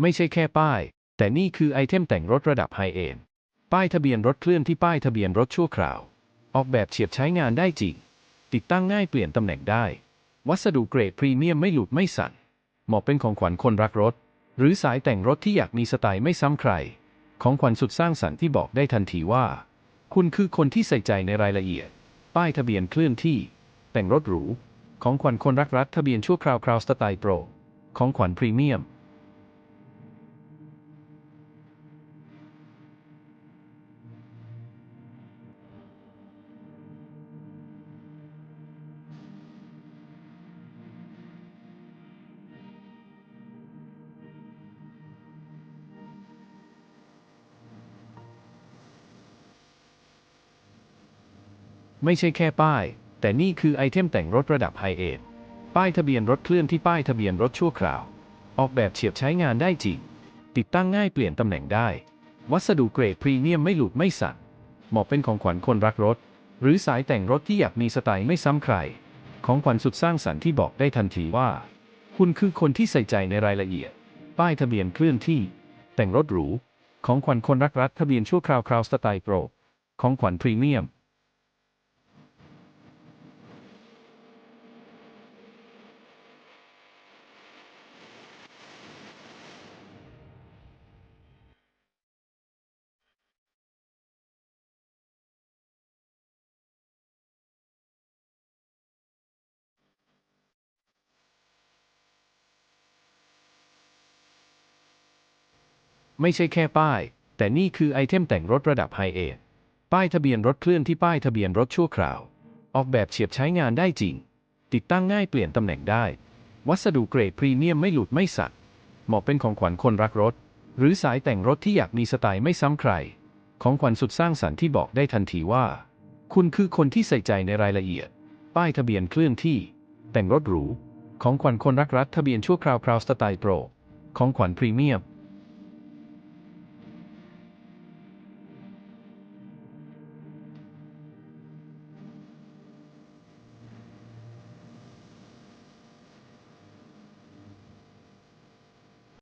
ไม่ใช่แค่ป้าย แต่นี่คือไอเทมแต่งรถระดับไฮเอนด์ป้ายทะเบียนรถเคลื่อนที่ป้ายทะเบียนรถชั่วคราว ออกแบบเฉียบใช้งานได้จริง ติดตั้งง่ายเปลี่ยนตำแหน่งได้ วัสดุเกรดพรีเมียมไม่หลุดไม่สั่น เหมาะเป็นของขวัญคนรักรถ หรือสายแต่งรถที่อยากมีสไตล์ไม่ซ้ำใคร ของขวัญสุดสร้างสรรค์ที่บอกได้ทันทีว่า คุณคือคนที่ใส่ใจในรายละเอียด ป้ายทะเบียนเคลื่อนที่ แต่งรถหรู ของขวัญคนรักรัฐทะเบียนชั่วคราวคราวสไตล์โปร ของขวัญพรีเมียม ไม่ใช่แค่ป้าย แต่นี่คือไอเทมแต่งรถระดับไฮเอนด์ป้ายทะเบียนรถเคลื่อนที่ป้ายทะเบียนรถชั่วคราว ออกแบบเฉียบใช้งานได้จริง ติดตั้งง่ายเปลี่ยนตำแหน่งได้ วัสดุเกรดพรีเมียมไม่หลุดไม่สั่นเหมาะเป็นของขวัญคนรักรถ หรือสายแต่งรถที่อยากมีสไตล์ไม่ซ้ำใคร ของขวัญสุดสร้างสรรค์ที่บอกได้ทันทีว่า คุณคือคนที่ใส่ใจในรายละเอียด ป้ายทะเบียนเคลื่อนที่ แต่งรถหรู ของขวัญคนรักรัฐทะเบียนชั่วคราวคราวสไตล์โปร ของขวัญพรีเมียม ไม่ใช่แค่ป้าย แต่นี่คือไอเทมแต่งรถระดับไฮเอนด์ป้ายทะเบียนรถเคลื่อนที่ป้ายทะเบียนรถชั่วคราว ออกแบบเฉียบใช้งานได้จริง ติดตั้งง่ายเปลี่ยนตำแหน่งได้ วัสดุเกรดพรีเมียมไม่หลุดไม่สั่นเหมาะเป็นของขวัญคนรักรถ หรือสายแต่งรถที่อยากมีสไตล์ไม่ซ้ำใคร ของขวัญสุดสร้างสรรค์ที่บอกได้ทันทีว่า คุณคือคนที่ใส่ใจในรายละเอียด ป้ายทะเบียนเคลื่อนที่ แต่งรถหรู ของขวัญคนรักรัฐทะเบียนชั่วคราวคราวสไตล์โปร ของขวัญพรีเมียม